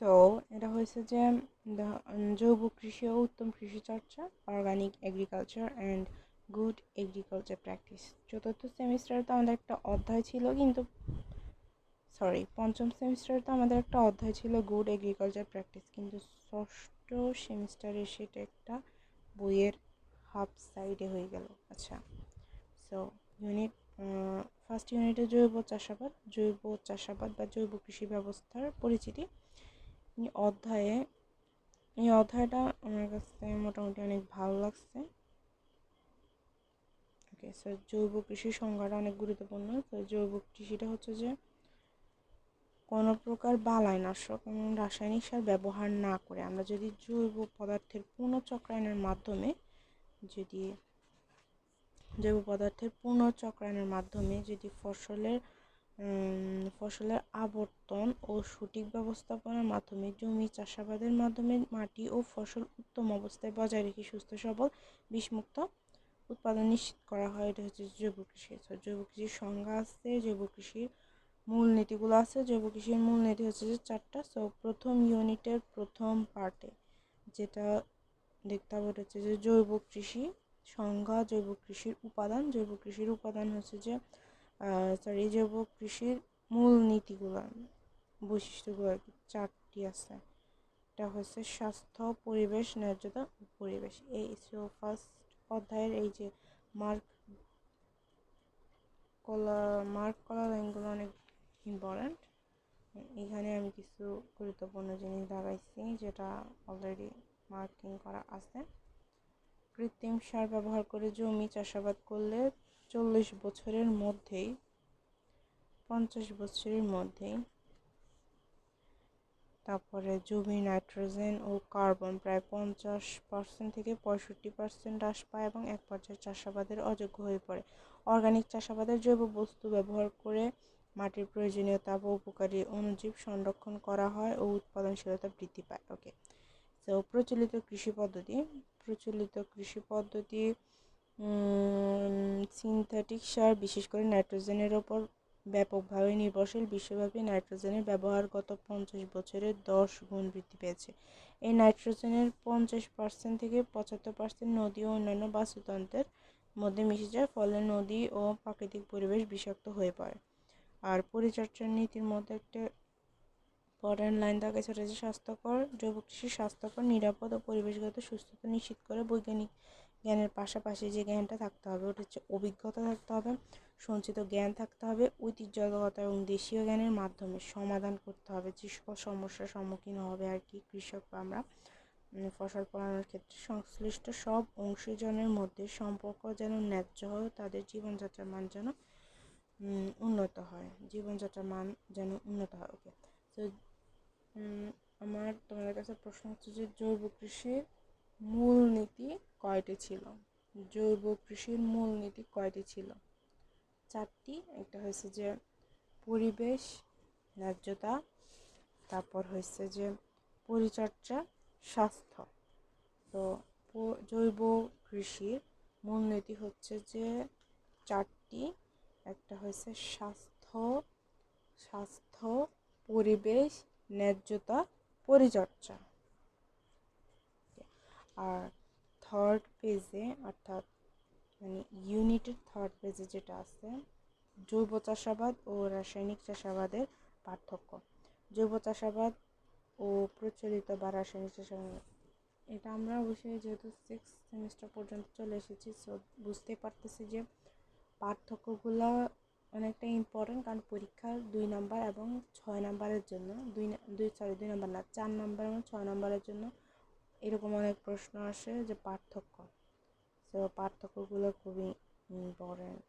So, এটা হয়েছে যে জৈব কৃষি ও উত্তম কৃষি চর্চা organic agriculture and good agriculture practice চতুর্থ সেমিস্টারে তো আমাদের একটা অধ্যায় ছিল, কিন্তু সরি পঞ্চম সেমিস্টারে তো আমাদের একটা অধ্যায় ছিল গুড এগ্রিকালচার প্র্যাকটিস কিন্তু ষষ্ঠ সেমিস্টারে সেটা একটা বইয়ের হাফ সাইডে হয়ে গেল। আচ্ছা সো ইউনিট ফার্স্ট ইউনিটে জৈব চাষাবাদ জৈব চাষাবাদ বা জৈব কৃষি ব্যবস্থার পরিচিতি। অধ্যায়ে, এই অধ্যায়টা আমার কাছে মোটামুটি অনেক ভালো লাগছে। ওকে সো জৈব কৃষির সংজ্ঞাটা অনেক গুরুত্বপূর্ণ। তো জৈব কৃষিটা হচ্ছে যে, কোনো প্রকার বালাইনাশক এবং রাসায়নিক সার ব্যবহার না করে আমরা যদি জৈব পদার্থের পুনঃচক্রায়নের মাধ্যমে, যদি জৈব পদার্থের পুনঃচক্রায়নের মাধ্যমে যদি ফসলের ফসলের আবর্তন ও সঠিক ব্যবস্থাপনার মাধ্যমে জমি চাষাবাদের মাধ্যমে মাটি ও ফসল উত্তম অবস্থায় বজায় রেখে সুস্থ, সবল, বিষমুক্ত উৎপাদন নিশ্চিত করা হয়। এটা হচ্ছে জৈব কৃষি। জৈব কৃষির সংজ্ঞা আছে, জৈব কৃষির মূল নীতিগুলো আছে। জৈব কৃষির মূল নীতি হচ্ছে যে চারটা। সো প্রথম ইউনিটের প্রথম পার্টে যেটা দেখতে হবে ওটা হচ্ছে যে জৈব কৃষি সংজ্ঞা, জৈব কৃষির উপাদান। জৈব কৃষির উপাদান হচ্ছে যে সরি জৈব কৃষির মূল নীতিগুলো, বৈশিষ্ট্যগুলো আর কি, চারটি আছে। এটা হচ্ছে স্বাস্থ্য, পরিবেশ, ন্যায্যতা পরিবেশ। এই সো ফার্স্ট অধ্যায়ের এই যে মার্ক কলা মার্ক কলা লাইনগুলো অনেক ইম্পর্ট্যান্ট এখানে আমি কিছু গুরুত্বপূর্ণ জিনিস দাগাইছি যেটা অলরেডি মার্কিং করা আছে। কৃত্রিম সার ব্যবহার করে জমি চাষাবাদ করলে চল্লিশ বছরের মধ্যেই, পঞ্চাশ বছরের মধ্যেই, তারপরে জমি নাইট্রোজেন ও কার্বন প্রায় পঞ্চাশ পার্সেন্ট থেকে পঁয়ষট্টি পার্সেন্ট হ্রাস পায় এবং এক পর্যায়ে চাষাবাদের অযোগ্য হয়ে পড়ে। অর্গানিক চাষাবাদের জৈব বস্তু ব্যবহার করে মাটির প্রয়োজনীয়তা বা উপকারী অণুজীব সংরক্ষণ করা হয় ও উৎপাদনশীলতা বৃদ্ধি পায়। ওকে তো প্রচলিত কৃষি পদ্ধতি, প্রচলিত কৃষি পদ্ধতি সিনথেটিক সার বিশেষ করে নাইট্রোজেনের ওপর ব্যাপকভাবে নির্ভরশীল, বিশ্বব্যাপী নাইট্রোজেনের ব্যবহার গত পঞ্চাশ বছরে দশ গুণ বৃদ্ধি পেয়েছে। এই নাইট্রোজেনের পঞ্চাশ পার্সেন্ট থেকে পঁচাত্তর পার্সেন্ট নদী ও অন্যান্য বাস্তুতন্ত্রের মধ্যে মিশে যায়, ফলে নদী ও প্রাকৃতিক পরিবেশ বিষাক্ত হয়ে পড়ে। আর পরিচর্যার নীতির মধ্যে একটা ইম্পর্টেন্ট লাইন থাকে সেটা হচ্ছে স্বাস্থ্যকর, জৈব কৃষি স্বাস্থ্যকর, নিরাপদ ও পরিবেশগত সুস্থতা নিশ্চিত করে বৈজ্ঞানিক জ্ঞানের পাশাপাশি যে জ্ঞানটা থাকতে হবে ওটা হচ্ছে অভিজ্ঞতা থাকতে হবে, সঞ্চিত জ্ঞান থাকতে হবে, ঐতিহ্যগত এবং দেশীয় জ্ঞানের মাধ্যমে সমাধান করতে হবে, যে সকল সমস্যার সম্মুখীন হবে আর কি, কৃষক বা আমরা। ফসল ফলানোর ক্ষেত্রে সংশ্লিষ্ট সব অংশীজনের মধ্যে সম্পর্ক যেন ন্যায্য হয়, তাদের জীবনযাত্রার মান যেন উন্নত হয়, জীবনযাত্রার মান যেন উন্নত হয় ওকে তো আমার তোমাদের কাছে প্রশ্ন হচ্ছে যে জৈব কৃষির মূল নীতি কয়টি ছিল? জৈব কৃষির মূল নীতি কয়টি ছিল? চারটি, একটা হয়েছে যে পরিবেশ, ন্যায্যতা, তারপর হয়েছে যে পরিচর্যা, স্বাস্থ্য। তো জৈব কৃষির মূলনীতি হচ্ছে যে চারটি, একটা হয়েছে স্বাস্থ্য স্বাস্থ্য, পরিবেশ, ন্যায্যতা, পরিচর্যা। আর থার্ড পেজে অর্থাৎ মানে ইউনিটের থার্ড পেজে যেটা আছে, জৈব চাষাবাদ ও রাসায়নিক চাষাবাদের পার্থক্য। জৈব চাষাবাদ ও প্রচলিত বা রাসায়নিক চাষাবাদ, এটা আমরা অবশ্যই যেহেতু সিক্স সেমিস্টার পর্যন্ত চলে এসেছি সো বুঝতেই পারতেছি যে পার্থক্যগুলো অনেকটা ইম্পর্টেন্ট কারণ পরীক্ষার দুই নাম্বার এবং ছয় নাম্বারের জন্য, দুই দুই সরি দুই নাম্বার না, চার নাম্বার এবং ছয় নাম্বারের জন্য এরকম অনেক প্রশ্ন আসে যে পার্থক্য। তো পার্থক্যগুলো খুবই ইম্পর্টেন্ট